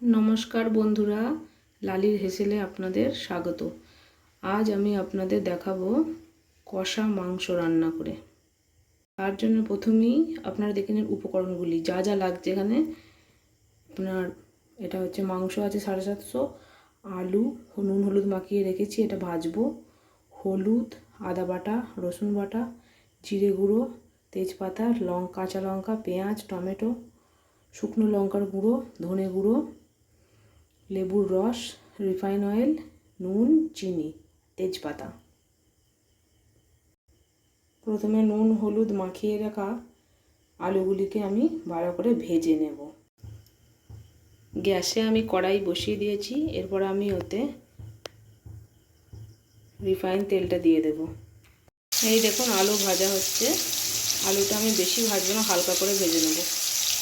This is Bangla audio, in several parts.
নমস্কার বন্ধুরা, লালির হেসেলে আপনাদের স্বাগত। আজ আমি আপনাদের দেখাবো কষা মাংস রান্না করে। তার জন্য প্রথমেই আপনারা দেখে নিন উপকরণগুলি, যা যা লাগছে এখানে। আপনার এটা হচ্ছে মাংস আছে সাড়ে সাতশো, আলু নুন হলুদ মাখিয়ে রেখেছি, এটা ভাজবো। হলুদ, আদা বাটা, রসুন বাটা, জিরে গুঁড়ো, তেজপাতা লঙ্কা কাঁচা লঙ্কা, পেঁয়াজ, টমেটো, শুকনো লঙ্কার গুঁড়ো, ধনে গুঁড়ো লেবুর রস, রিফাইন অয়েল, নুন, চিনি, তেজপাতা। প্রথমে নুন, হলুদ মাখিয়ে রাখা আলুগুলিকে আমি ভালো করে ভেজে নেব। গ্যাসে আমি কড়াই বসিয়ে দিয়েছি, এরপর আমি ওতে রিফাইন তেলটা দিয়ে দেব। এই দেখুন, আলু ভাজা হচ্ছে। আলুটা আমি বেশি ভাজবো না, হালকা করে ভেজে নেব।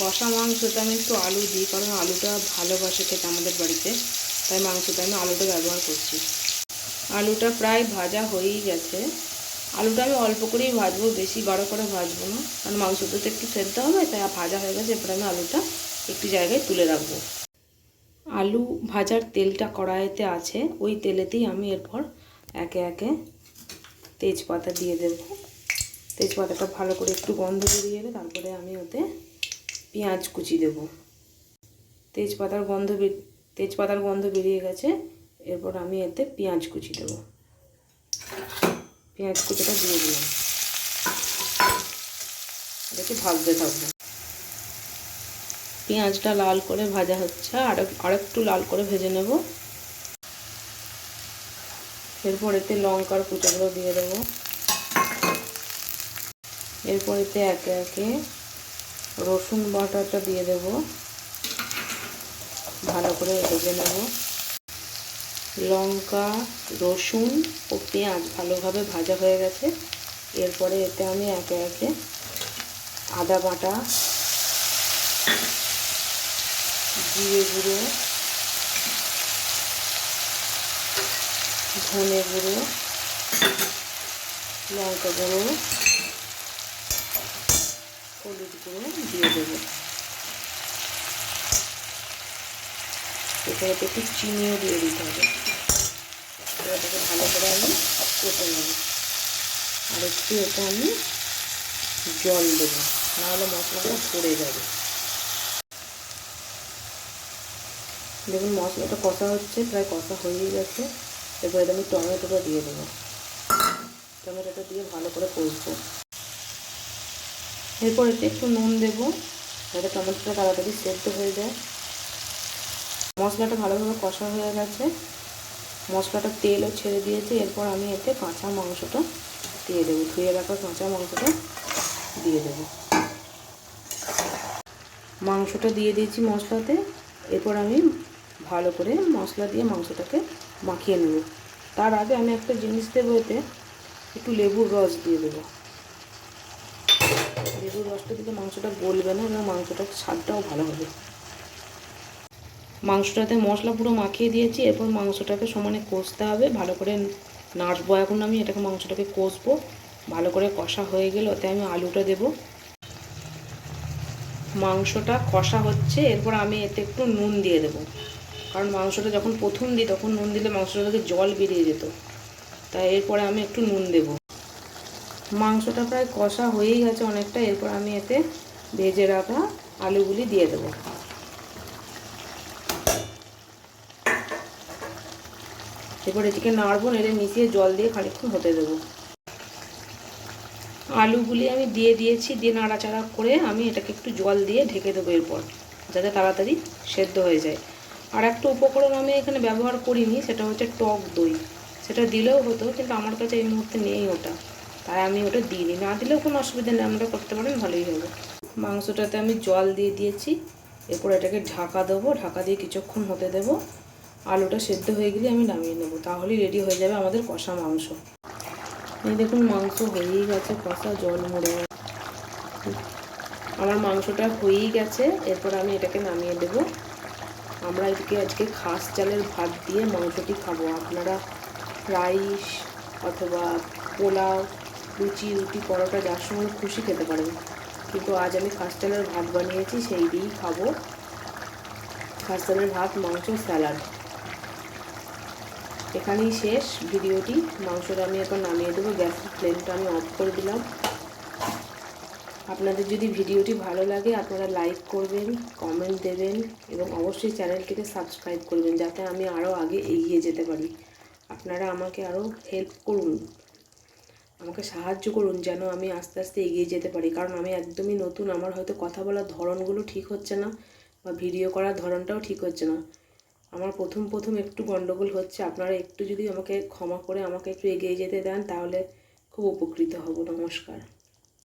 কষা মাংসটা আমি একটু আলু দিই, কারণ আলুটা ভালোবাসে খেতে আমাদের বাড়িতে। তাই মাংসটা আমি আলুটা ব্যবহার করছি। আলুটা প্রায় ভাজা হয়েই গেছে। আলুটা আমি অল্প করেই ভাজবো, বেশি গাঢ় করে ভাজবো না। কারণ মাংসটা তো একটু সেদ্ধ হবে, তাই ভাজা হয়ে গেছে। এরপর আমি আলুটা একটি জায়গায় তুলে রাখব। আলু ভাজার তেলটা কড়াইতে আছে। ওই তেলেতেই আমি এরপর একে একে তেজপাতা দিয়ে দেব। তেজপাতাটা ভালো করে একটু গন্ধ বেরিয়ে এলে তারপরে আমি ওতে পেঁয়াজ কুচি দেব। তেজপাতার গন্ধ তেজপাতার গন্ধ বেরিয়ে গেছে, এরপর আমি এতে পেঁয়াজ কুচি দেব। পেঁয়াজ কুচিটা দিয়ে দিলাম। এটাকে ভাজতে থাকব। পেঁয়াজটা লাল করে ভাজা হচ্ছে, আর আরেকটু লাল করে ভেজে নেব। এরপর এতে লঙ্কার কুচোগুলো দিয়ে দেবো। এরপর এতে একে একে রসুন বাটাটা দিয়ে দেব। ভালো করে ভেজে নেব। লঙ্কা, রসুন ও পেঁয়াজ ভালোভাবে ভাজা হয়ে গেছে। এরপরে এতে আমি একে একে আদা বাটা, জিরে গুঁড়ো, ধনে গুঁড়ো, লঙ্কা গুঁড়ো হলুদ গুঁড়ো দিয়ে দেবো। এখানে একটু চিনিও দিয়ে দিতে হবে। এটাকে ভালো করে আমি কষে নেব। আর একটু এটা আমি জল দেবো, নাহলে মশলাটা পড়ে যাবে। দেখুন, মশলাটা কষা হচ্ছে, প্রায় কষা হয়েই গেছে। এরপরে আমি টমেটোটা দিয়ে দেবো। টমেটোটা দিয়ে ভালো করে কষবো। এরপর এতে একটু নুন দেবো, যাতে টমেটোটা তাড়াতাড়ি সেদ্ধ হয়ে যায়। মশলাটা ভালোভাবে কষা হয়ে গেছে। মশলাটা তেলও ছেড়ে দিয়েছে, এরপর আমি এতে কাঁচা মাংসটা দিয়ে দেবো। ধুয়ে রাখা কাঁচা মাংসটা দিয়ে দেবো। মাংসটা দিয়ে দিয়েছি মশলাতে। এরপর আমি ভালো করে মশলা দিয়ে মাংসটাকে মাখিয়ে নেব। তার আগে আমি একটা জিনিস দেবো এতে, একটু লেবুর রস দিয়ে দেবো। লেবুর রসটা দিলে মাংসটা গলবে না এবং মাংসটার স্বাদটাও ভালো হবে। মাংসটাতে মশলা পুরো মাখিয়ে দিয়েছি, এরপর মাংসটাকে সমানে কষতে হবে, ভালো করে নাড়বো। এখন আমি এটাকে মাংসটাকে কষবো, ভালো করে কষা হয়ে গেলে ওতে আমি আলুটা দেব। মাংসটা কষা হচ্ছে, এরপর আমি এতে একটু নুন দিয়ে দেবো। কারণ মাংসটা যখন প্রথম দিই, তখন নুন দিলে মাংসটা থেকে জল বেরিয়ে যেত। তাই এরপরে আমি একটু নুন দেবো। মাংসটা প্রায় কষা হয়েই গেছে অনেকটা, এরপর আমি এতে ভেজে রাখা আলুগুলি দিয়ে দেবো। এরপর এটিকে নাড়বো, নেড়ে মিশিয়ে জল দিয়ে খানিক্ষণ হতে দেবো। আলুগুলি আমি দিয়ে দিয়েছি, দিয়ে নাড়াচাড়া করে আমি এটাকে একটু জল দিয়ে ঢেকে দেবো এরপর, যাতে তাড়াতাড়ি সেদ্ধ হয়ে যায়। আর একটা উপকরণ আমি এখানে ব্যবহার করিনি, সেটা হচ্ছে টক দই। সেটা দিলেও হতো, কিন্তু আমার কাছে এই মুহূর্তে নেই ওটা। তাই আমি ওটা দিইনি। না দিলেও কোনো অসুবিধা নেই, আমরা করতে পারেন ভালোই হবে। মাংসটাতে আমি জল দিয়ে দিয়েছি। এরপর এটাকে ঢাকা দেবো, ঢাকা দিয়ে কিছুক্ষণ হতে দেবো। আলুটা সেদ্ধ হয়ে গেলে আমি নামিয়ে নেব, তাহলেই রেডি হয়ে যাবে আমাদের কষা মাংস। এই দেখুন মাংস হয়েই গেছে, কষা জল মরে আমার মাংসটা হয়েই গেছে, এরপর আমি এটাকে নামিয়ে দেবো। আমরা এদিকে আজকে খাস চালের ভাত দিয়ে মাংসটি খাব। আপনারা রাইস অথবা পোলাও লুচি রুটি, পরোটা, যার সময় খুশি খেতে পারেন কিন্তু আজ আমি খাস চালের ভাত বানিয়েছি, সেই দিয়েই খাব খাসদারের ভাত, মাংস, স্যালাড। এখানেই শেষ ভিডিওটি। মাংসটা আমি এখন নামিয়ে দেবো গ্যাসের ফ্লেমটা আমি অফ করে দিলাম। আপনাদের যদি ভিডিওটি ভালো লাগে, আপনারা লাইক করবেন, কমেন্ট দেবেন, এবং অবশ্যই চ্যানেলটিকে সাবস্ক্রাইব করবেন, যাতে আমি আরও আগে এগিয়ে যেতে পারি। আপনারা আমাকে আরও হেল্প করুন। আমাকে সাহায্য করুন যেন আমি আস্তে আস্তে এগিয়ে যেতে পারি। কারণ আমি একদমই নতুন, আমার হয়তো কথা বলার ধরনগুলো ঠিক হচ্ছে না বা ভিডিও করার ধরনটাও ঠিক হচ্ছে না। আমার প্রথম প্রথম একটু গণ্ডগোল হচ্ছে। আপনারা একটু যদি আমাকে ক্ষমা করে আমাকে একটু এগিয়ে যেতে দেন, তাহলে খুব উপকৃত হব। নমস্কার।